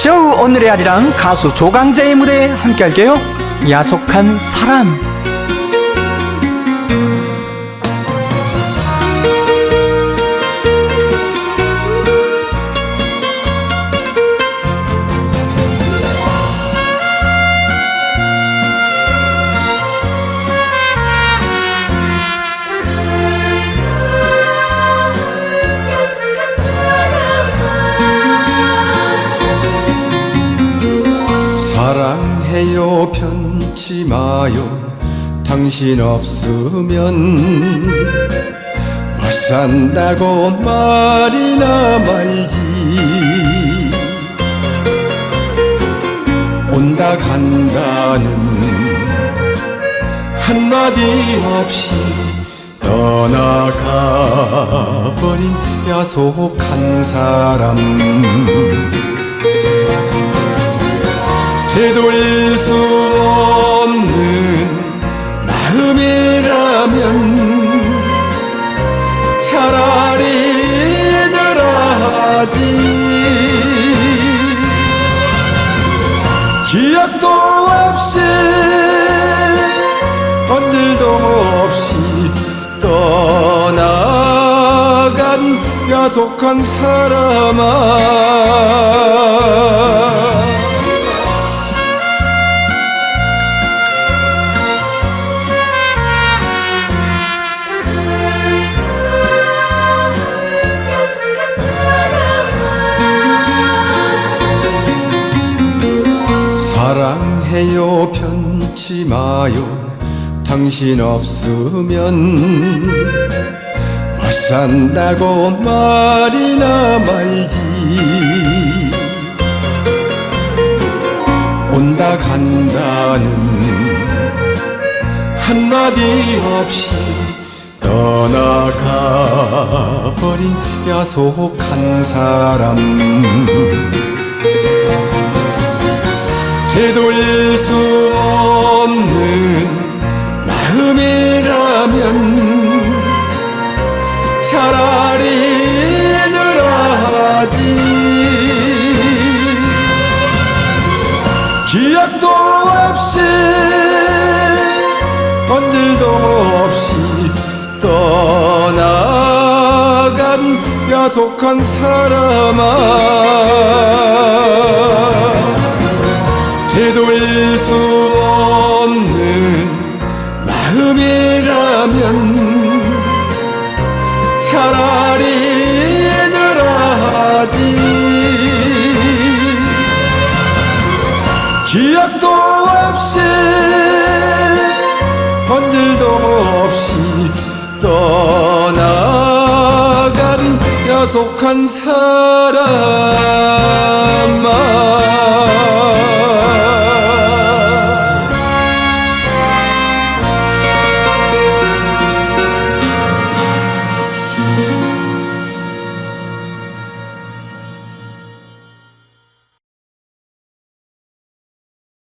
쇼 오늘의 아리랑 가수 조강재의 무대에 함께 할게요. 야속한 사람 해요. 편치 마요. 당신 없으면 못 산다고 말이나 말지. 온다 간다는 한마디 없이 떠나가 버린 야속한 사람 되돌릴 수 없는 마음이라면 차라리 잊으라 하지. 기억도 없이 언질도 없이 떠나간 야속한 사람아 사랑해요. 편치 마요. 당신 없으면 못 산다고 말이나 말지. 온다 간다는 한마디 없이 떠나가 버린 야속한 사람 되돌릴 수 없는 마음이라면 차라리 잊으라 하지. 기억도 없이 언질도 없이 떠나간 야속한 사람아 되돌릴 수 없는 마음이라면 차라리 잊으라 하지. 기억도 없이 언질도 없이 떠나간 야속한 사람